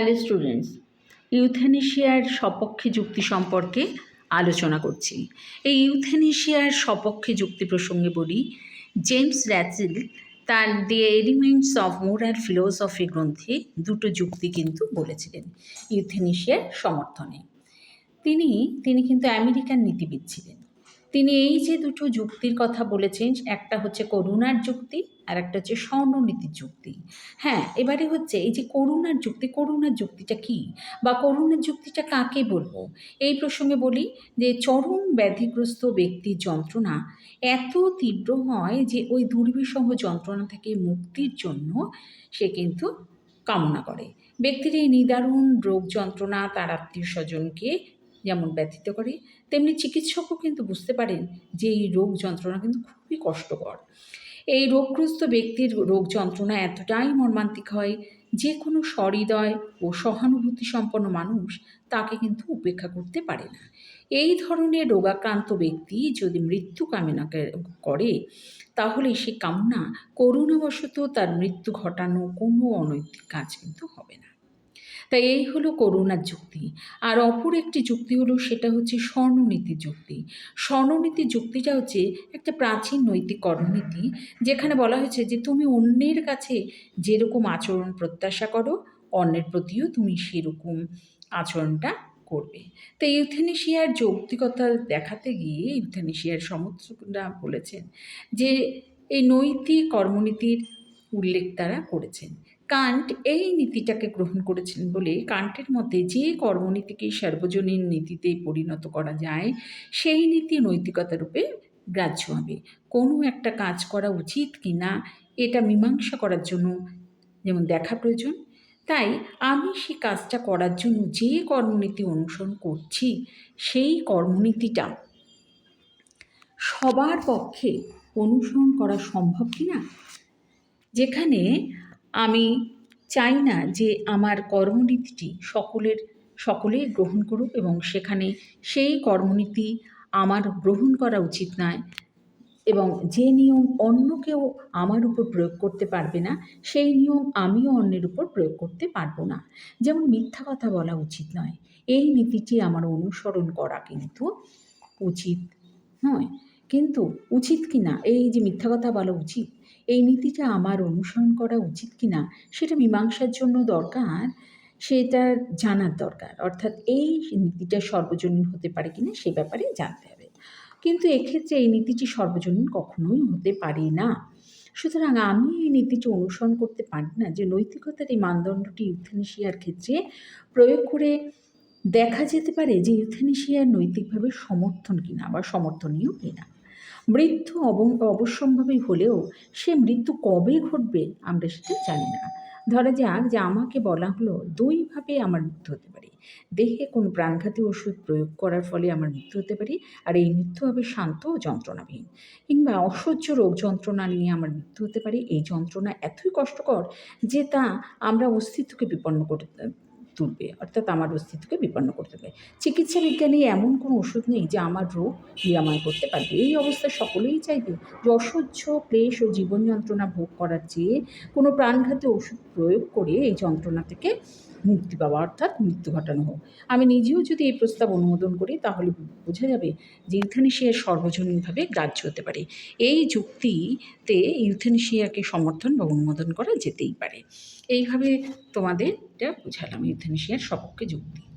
Hello students ইউথেনেশিয়ার সপক্ষে যুক্তি সম্পর্কে আলোচনা করছি। এই ইউথেনেশিয়ার সপক্ষে যুক্তি প্রসঙ্গে বলি জেমস র্যাচেল তার the elements of moral philosophy গ্রন্থে দুটো যুক্তি কিন্তু বলেছিলেন ইউথেনেশিয়ার সমর্থনে। তিনি তিনি কিন্তু আমেরিকান নীতিবিদ ছিলেন। তিনি এই যে দুটো যুক্তির কথা বলেছেন, একটা হচ্ছে করুণার যুক্তি আর একটা হচ্ছে স্বর্ণনীতির যুক্তি। হ্যাঁ এবারে হচ্ছে এই যে করুণার যুক্তি, করুণার যুক্তিটা কি বা করুণার যুক্তিটা কাকে বলব? এই প্রসঙ্গে বলি যে চরম ব্যাধিগ্রস্ত ব্যক্তির যন্ত্রণা এত তীব্র হয় যে ওই দুর্বিষহ যন্ত্রণা থেকে মুক্তির জন্য সে কিন্তু কামনা করে। ব্যক্তির এই নিদারুণ রোগ যন্ত্রণা, তার আত্মীয় স্বজনকে যেমন ব্যথিত করে, তেমনি চিকিৎসকও কিন্তু বুঝতে পারেন যে এই রোগ যন্ত্রণা কিন্তু খুবই কষ্টকর। এই রোগগ্রস্ত ব্যক্তির রোগ যন্ত্রণা এতটাই মর্মান্তিক হয়, যে কোনো সহৃদয় ও সহানুভূতি সম্পন্ন মানুষ তাকে কিন্তু উপেক্ষা করতে পারে না। এই ধরনের রোগাক্রান্ত ব্যক্তি যদি মৃত্যু কামনা করে, তাহলে সে কামনা করুণাবশত তার মৃত্যু ঘটানো কোনো অনৈতিক কাজ কিন্তু হবে না। তাই এই হলো করুণার যুক্তি। আর অপর একটি যুক্তি হলো সেটা হচ্ছে স্বর্ণনীতি যুক্তি। স্বর্ণনীতি যুক্তিটা হচ্ছে একটা প্রাচীন নৈতিক কর্মনীতি যেখানে বলা হয়েছে যে তুমি অন্যের কাছে যেরকম আচরণ প্রত্যাশা করো, অন্যের প্রতিও তুমি সেরকম আচরণটা করবে। তো ইউথেনেশিয়ার যৌক্তিকতা দেখাতে গিয়ে ইউথেনেশিয়ার সমর্থকরা বলেছেন যে এই নৈতিক কর্মনীতির উল্লেখ তারা করেছেন। কান্ট এই নীতিটাকে গ্রহণ করেছিলেন বলে কান্টের মধ্যে যে কর্মনীতিকে সার্বজনীন নীতিতে পরিণত করা যায়, সেই নীতি নৈতিকতা রূপে গ্রাহ্য হবে। কোনো একটা কাজ করা উচিত কি না, এটা মীমাংসা করার জন্য যেমন দেখা প্রয়োজন, তাই আমি সেই কাজটা করার জন্য যে কর্মনীতি অনুসরণ করছি, সেই কর্মনীতিটা সবার পক্ষে অনুসরণ করা সম্ভব কি না? যেখানে আমি চাই না যে আমার কর্মনীতিটি সকলের, সকলেই গ্রহণ করুক এবং সেখানে সেই কর্মনীতি আমার গ্রহণ করা উচিত নয় এবং যে নিয়ম অন্য কেউ আমার উপর প্রয়োগ করতে পারবে না, সেই নিয়ম আমিও অন্যের উপর প্রয়োগ করতে পারব না। যেমন মিথ্যা কথা বলা উচিত নয়। এই নীতিটি আমার অনুসরণ করা কিন্তু উচিত নয়। কিন্তু উচিত কি না? এই যে মিথ্যা কথা বলা উচিত, এই নীতিটা আমার অনুসরণ করা উচিত কি না, সেটা মীমাংসার জন্য দরকার, সেটা জানার দরকার। অর্থাৎ এই নীতিটা সর্বজনীন হতে পারে কিনা সে ব্যাপারে জানতে হবে। কিন্তু এক্ষেত্রে এই নীতিটি সর্বজনীন কখনোই হতে পারে না। সুতরাং আমি এই নীতিটি অনুসরণ করতে পারি না যে নৈতিকতার এই মানদণ্ডটি ইউথেনেশিয়ার ক্ষেত্রে প্রয়োগ করে দেখা যেতে পারে যে ইউথেনেশিয়ার নৈতিকভাবে সমর্থন কিনা বা সমর্থনীয় কিনা। মৃত্যু অব অবশ্যম্ভাবী হলেও সে মৃত্যু কবে ঘটবে আমরা সেটা জানি না। ধরা যাক যে আমাকে বলা হলো দুইভাবে আমার মৃত্যু হতে পারে। দেহে কোনো প্রাণঘাতী ওষুধ প্রয়োগ করার ফলে আমার মৃত্যু হতে পারে আর এই মৃত্যু হবে শান্ত ও যন্ত্রণাবিহীন। কিংবা অসহ্য রোগ যন্ত্রণা নিয়ে আমার মৃত্যু হতে পারে। এই যন্ত্রণা এতই কষ্টকর যে তা আমরা অস্তিত্বকে বিপন্ন করতে তুলবে, অর্থাৎ আমার অস্তিত্বকে বিপন্ন করতে পারে চিকিৎসা বিজ্ঞানে এমন কোনো ওষুধ নেই যে আমার রোগ নিরাময় করতে পারবে। এই অবস্থা সকলেই চাইবে যে অসহ্য ক্লেশ ও জীবন যন্ত্রণা ভোগ করার চেয়ে কোনো প্রাণঘাতী ওষুধ প্রয়োগ করে এই যন্ত্রণা থেকে মুক্তি পাওয়া অর্থাৎ মৃত্যু ঘটানো হোক। আমি নিজেও যদি এই প্রস্তাব অনুমোদন করি, তাহলে বোঝা যাবে যে ইউথেনেশিয়া সর্বজনীনভাবে গ্রাহ্য হতে পারে। এই যুক্তিতে ইউথেনেশিয়াকে সমর্থন বা অনুমোদন করা যেতেই পারে। এইভাবে তোমাদের এটা বোঝালাম ইউথেনেশিয়ার সপক্ষে যুক্তি।